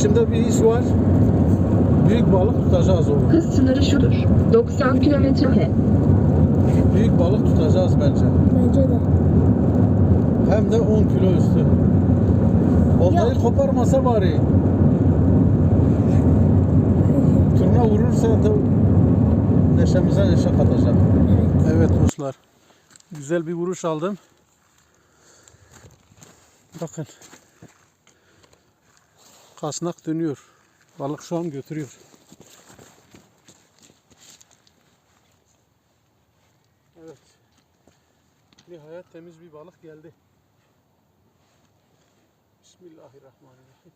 İçimde bir his var. Büyük balık tutacağız oğlum. Hız sınırı şudur. 90 kilometre. Büyük balık tutacağız bence. Bence de. Hem de 10 kilo üstü. Oltayı Yok. koparmasa bari. Turna vurursa da neşemize neşe katacak. Evet. Evet dostlar. Güzel bir vuruş aldım. Bakın. Kasnak dönüyor. Balık şu an götürüyor. Evet. Nihayet temiz bir balık geldi. Bismillahirrahmanirrahim.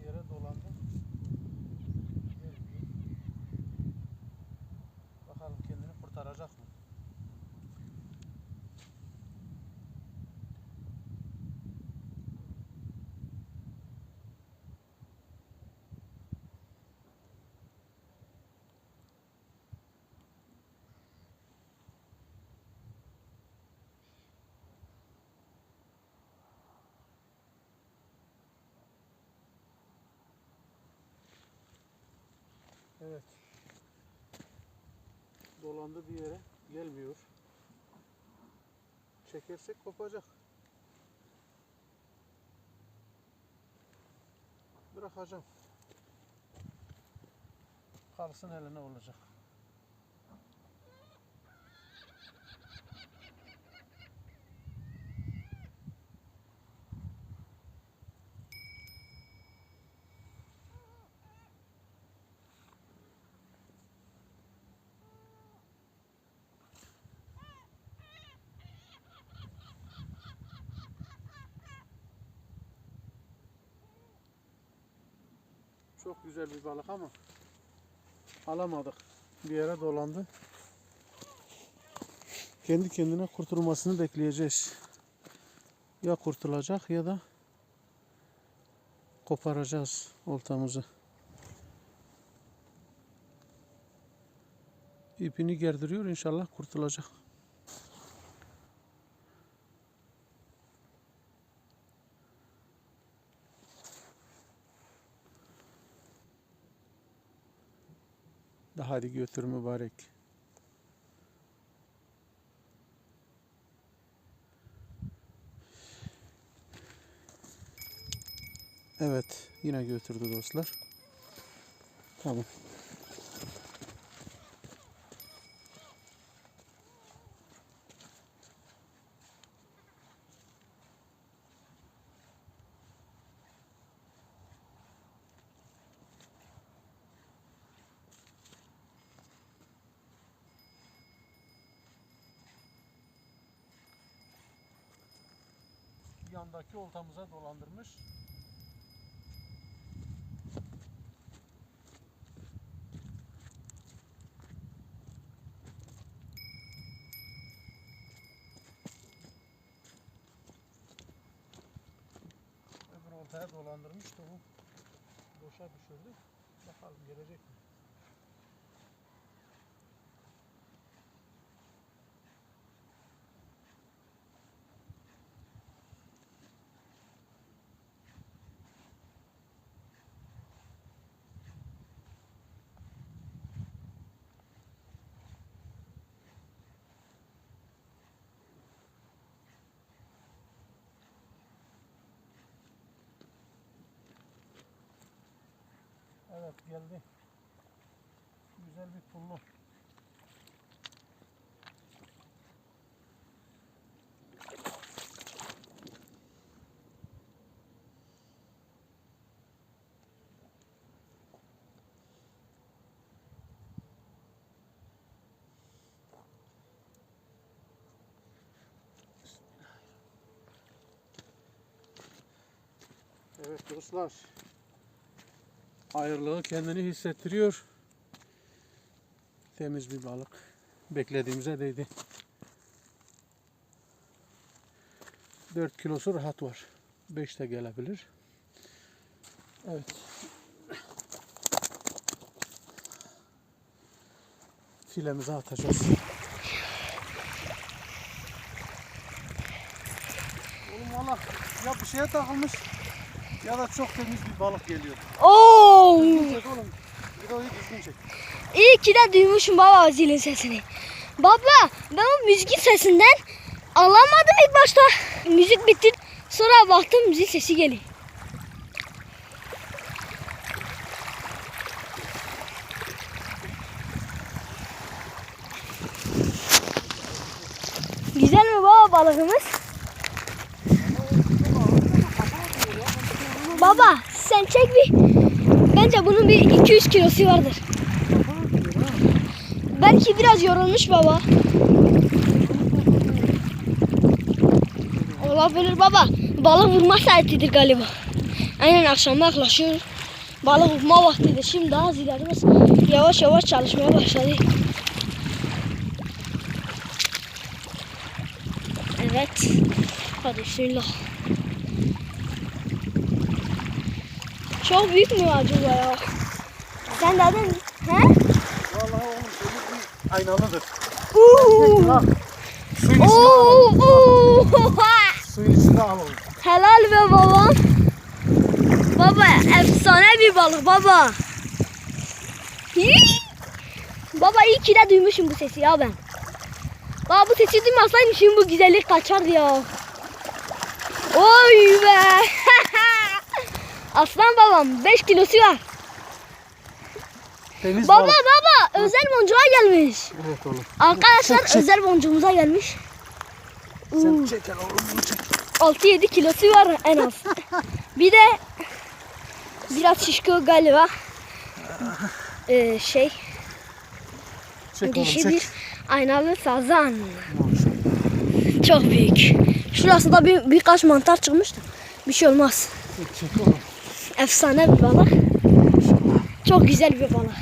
bir yere dolandım. Gelmiyor. Bakalım kendini kurtaracak mı? Evet. Dolandı bir yere. Gelmiyor. Çekersek kopacak. Bırakacağım. Kalsın eline olacak. Çok güzel bir balık ama alamadık. Bir yere dolandı. Kendi kendine kurtulmasını bekleyeceğiz. Ya kurtulacak ya da koparacağız oltamızı. İpini gerdiriyor inşallah kurtulacak. Da hadi götür mübarek. Evet, yine götürdü dostlar. Tamam. Yandaki oltamıza dolandırmış. Öbür oltaya dolandırmıştı bu. Boşa düşürdü. Bakalım gelecek mi? Evet geldi. Güzel bir pullu. Evet dostlar. Ayrılığı kendini hissettiriyor. Temiz bir balık. Beklediğimize değdi. 4 kilosu rahat var. 5 de gelebilir. Evet. Filemizi atacağız. Oğlum valla ya bir şeye takılmış ya da çok temiz bir balık geliyor. Oo! Düzgün çek oğlum. Videoyu düzgün çek. İyi ki de duymuşum baba zilin sesini. Baba ben o müzik sesinden alamadım ilk başta. Müzik bitti. Sonra baktım zil sesi geliyor. Güzel mi baba balığımız? Baba sen çek bir. Bence bunun bir 200 kilosu vardır. Belki biraz yorulmuş baba. Olabilir baba. Balık vurma saatidir galiba. Aynen akşama yaklaşıyor. Balık vurma vaktidir. Şimdi daha zilerimiz yavaş yavaş çalışmaya başladı. Evet. Hadi bismillah. Çok büyük mü acaba ya? Sen dedin. He? Vallahi oğlum temiz bir aynalıdır. Uuu. Ha, suyun içine al. Oo. Suyun içine al oğlum. Helal be babam. Baba efsane bir balık baba. Hii. Baba iyi ki de duymuşum bu sesi ya ben. Baba bu sesi duymasaydım şimdi bu güzellik kaçardı ya. Oy be. Aslan babam 5 kilosu var. Temiz Baba balık. baba özel boncuğa gelmiş. Evet oğlum. Arkadaşlar Çek, çek. özel boncuğumuza gelmiş. Sen çek hele oğlum bunu çek. 6-7 kilosu var en az. Bir de biraz şişko galiba. Ee, şey Çek oğlum dişi çek. bir aynalı sazan. Çok büyük. Şurasında bir, birkaç mantar çıkmıştı. Bir şey olmaz. Çek oğlum. Efsane bir balık. Çok güzel bir balık.